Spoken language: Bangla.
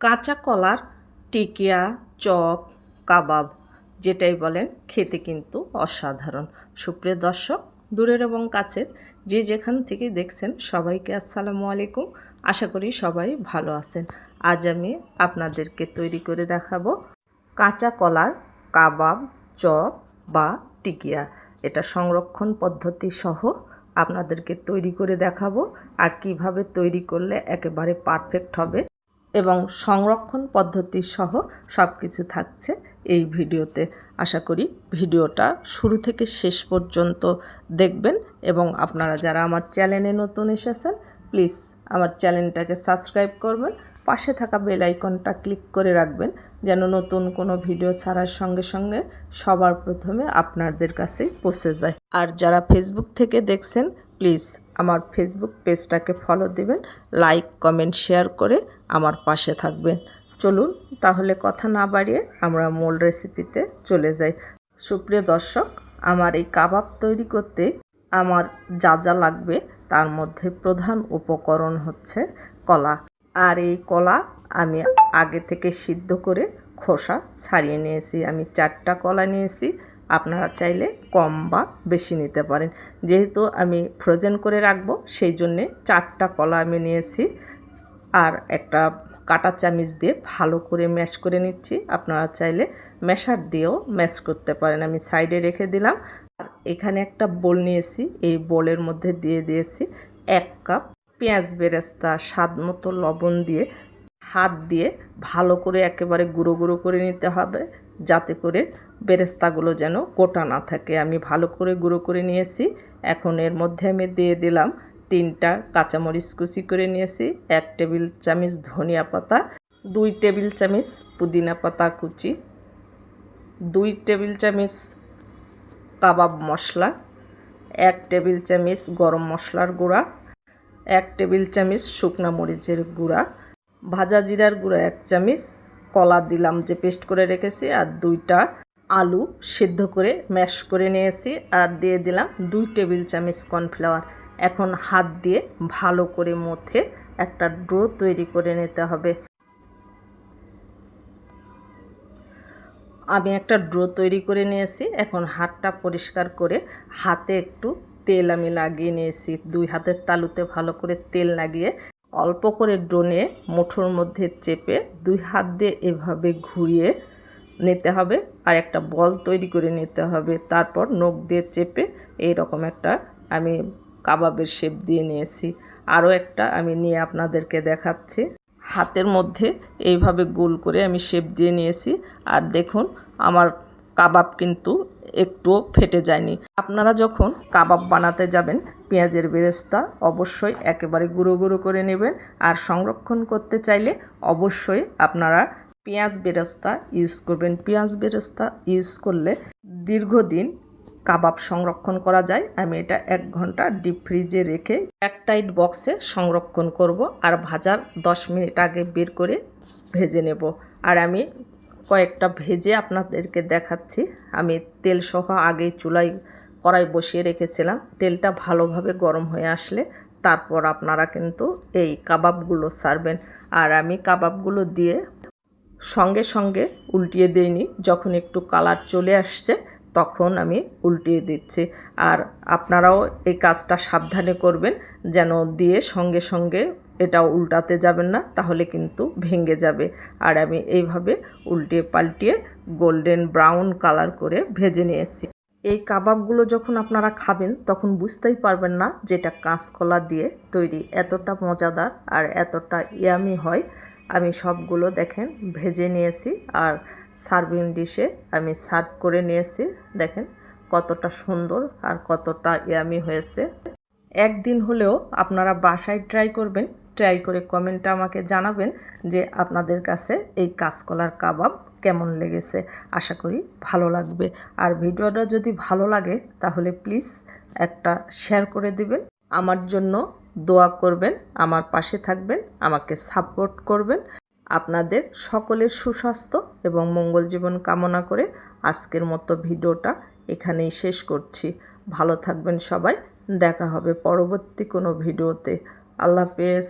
কাঁচা কলার টিকিয়া, চপ, কাবাব যেটাই বলেন, খেতে কিন্তু অসাধারণ। সুপ্রিয় দর্শক, দূরের এবং কাছের যে যেখান থেকে দেখছেন, সবাইকে আসসালামু আলাইকুম। আশা করি সবাই ভালো আছেন। আজ আমি আপনাদেরকে তৈরি করে দেখাবো কাঁচা কলার, কাবাব, চপ বা টিকিয়া। এটা সংরক্ষণ পদ্ধতি সহ আপনাদেরকে তৈরি করে দেখাবো। আর কীভাবে তৈরি করলে একেবারে পারফেক্ট হবে এবং সংরক্ষণ পদ্ধতি সহ সব কিছু থাকছে এই ভিডিওতে। আশা করি ভিডিওটা শুরু থেকে শেষ পর্যন্ত দেখবেন এবং আপনারা যারা আমার চ্যানেলে নতুন এসেছেন, প্লিজ আমার চ্যানেলটাকে সাবস্ক্রাইব করবেন। পাশে থাকা বেল আইকনটা ক্লিক করে রাখবেন যেন নতুন কোনো ভিডিও ছাড়ার সঙ্গে সঙ্গে সবার প্রথমে আপনাদের কাছে পৌঁছে যায়। আর যারা ফেসবুক থেকে দেখছেন প্লিজ আমার ফেসবুক পেজটাকে ফলো দিবেন, লাইক, কমেন্ট, শেয়ার করে আমার পাশে থাকবেন। চলুন তাহলে কথা না বাড়িয়ে আমরা মূল রেসিপিতে চলে যাই। সুপ্রিয় দর্শক, আমার এই কাবাব তৈরি করতে আমার যা যা লাগবে তার মধ্যে প্রধান উপকরণ হচ্ছে কলা। আর এই কলা আমি আগে থেকে সিদ্ধ করে খোসা ছাড়িয়ে নিয়েছি। আমি চারটা কলা নিয়েছি। আপনারা চাইলে কম বা বেশি নিতে পারেন। যেহেতু আমি ফ্রোজেন করে রাখব, সেই জন্যে চারটা কলা আমি নিয়েছি। আর একটা কাটা চামিচ দিয়ে ভালো করে ম্যাশ করে নিচ্ছি। আপনারা চাইলে ম্যাশার দিয়েও ম্যাশ করতে পারেন। আমি সাইডে রেখে দিলাম। আর এখানে একটা বোল নিয়েছি। এই বোলের মধ্যে দিয়ে দিয়েছি এক কাপ পেঁয়াজ বেরেস্তা, স্বাদ মতো লবণ দিয়ে, হাত দিয়ে ভালো করে একেবারে গুঁড়ো গুঁড়ো করে নিতে হবে। যাতে করে বেরেস্তাগুলো যেন গোটা না থাকে। আমি ভালো করে গুঁড়ো করে নিয়েছি। এখন এর মধ্যে আমি দিয়ে দিলাম তিনটা কাঁচামরিচ কুচি করে নিয়েছি, এক টেবিল চামচ ধনিয়া পাতা, দুই টেবিল চামচ পুদিনা পাতা কুচি, দুই টেবিল চামচ কাবাব মশলা, এক টেবিল চামচ গরম মশলার গুঁড়া, এক টেবিল চামচ শুকনা মরিচের গুঁড়া, ভাজা জিরার গুঁড়া এক চামচ কলা দিলাম যে পেস্ট করে রেখেছি আর দুইটা আলু সিদ্ধ করে ম্যাশ করে নিয়েছি আর দিয়ে দিলাম দুই টেবিল চামচ কর্নফ্লাওয়ার। এখন হাত দিয়ে ভালো করে মথে একটা ড্রো তৈরি করে নিতে হবে। আমি একটা ড্রো তৈরি করে নিয়েছি। এখন হাতটা পরিষ্কার করে হাতে একটু তেল আমি লাগিয়ে নিয়েছি। দুই হাতের তালুতে ভালো করে তেল লাগিয়ে অল্প করে ড্রোনে মুঠোর মধ্যে চেপে দুই হাত দিয়ে এভাবে ঘুরিয়ে নিতে হবে আর একটা বল তৈরি করে নিতে হবে। তারপর নখ দিয়ে চেপে এই রকম একটা আমি কাবাবের শেপ দিয়ে নিয়েছি। আরও একটা আমি নিয়ে আপনাদেরকে দেখাচ্ছি। হাতের মধ্যে এইভাবে গোল করে আমি শেপ দিয়ে নিয়েছি। আর দেখুন, আমার কাবাব কিন্তু একটুও ফেটে যায়নি। আপনারা যখন কাবাব বানাতে যাবেন, পেঁয়াজের বেরেস্তা অবশ্যই একেবারে গুঁড়ো গুঁড়ো করে নেবেন আর সংরক্ষণ করতে চাইলে অবশ্যই আপনারা পেঁয়াজ বেরেস্তা ইউজ করবেন। পেঁয়াজ বেরেস্তা ইউজ করলে দীর্ঘদিন কাবাব সংরক্ষণ করা যায়। আমি এটা এক ঘণ্টা ডিপ ফ্রিজে রেখে এক টাইট বক্সে সংরক্ষণ করব আর ভাজার দশ মিনিট আগে বের করে ভেজে নেব। আর আমি কয়েকটা ভেজে আপনাদেরকে দেখাচ্ছি। আমি তেল সহ আগেই চুলায় কড়াই বসিয়ে রেখেছিলাম। তেলটা ভালোভাবে গরম হয়ে আসলে তারপর আপনারা কিন্তু এই কাবাবগুলো সারবেন। আর আমি কাবাবগুলো দিয়ে সঙ্গে সঙ্গে উল্টিয়ে দিইনি। যখন একটু কালার চলে আসছে, তখন আমি উল্টিয়ে দিচ্ছি। আর আপনারাও এই কাজটা সাবধানে করবেন, যেন দিয়ে সঙ্গে সঙ্গে এটা উল্টাতে যাবেন না, তাহলে কিন্তু ভেঙে যাবে। আর আমি এইভাবে উল্টিয়ে পাল্টিয়ে গোল্ডেন ব্রাউন কালার করে ভেজে নিয়েছি এই কাবাবগুলো যখন আপনারা খাবেন, তখন বুঝতেই পারবেন না যেটা কাঁচকলা দিয়ে তৈরি। এতটা মজাদার আর এতটা ইয়ামি হয়। আমি সবগুলো দেখেন ভেজে নিয়েছি আর সার্ভিং ডিশে আমি সার্ভ করে নিয়েছি দেখেন কতটা সুন্দর আর কতটা ইয়ামি হয়েছে। একদিন হলেও আপনারা বাসায় ট্রাই করবেন ট্রাই করে কমেন্টে আমাকে জানাবেন যে আপনাদের কাছে এই কাঁচকলার কাবাব কেমন লেগেছে। আশা করি ভালো লাগবে। আর ভিডিওটা যদি ভালো লাগে, তাহলে প্লিজ একটা শেয়ার করে দিবেন। আমার জন্য দোয়া করবেন, আমার পাশে থাকবেন, আমাকে সাপোর্ট করবেন। আপনাদের সকলের সুস্বাস্থ্য এবং মঙ্গল জীবন কামনা করে আজকের মতো ভিডিওটা এখানেই শেষ করছি। ভালো থাকবেন সবাই। দেখা হবে পরবর্তী কোনো ভিডিওতে। আল্লাহ হাফেজ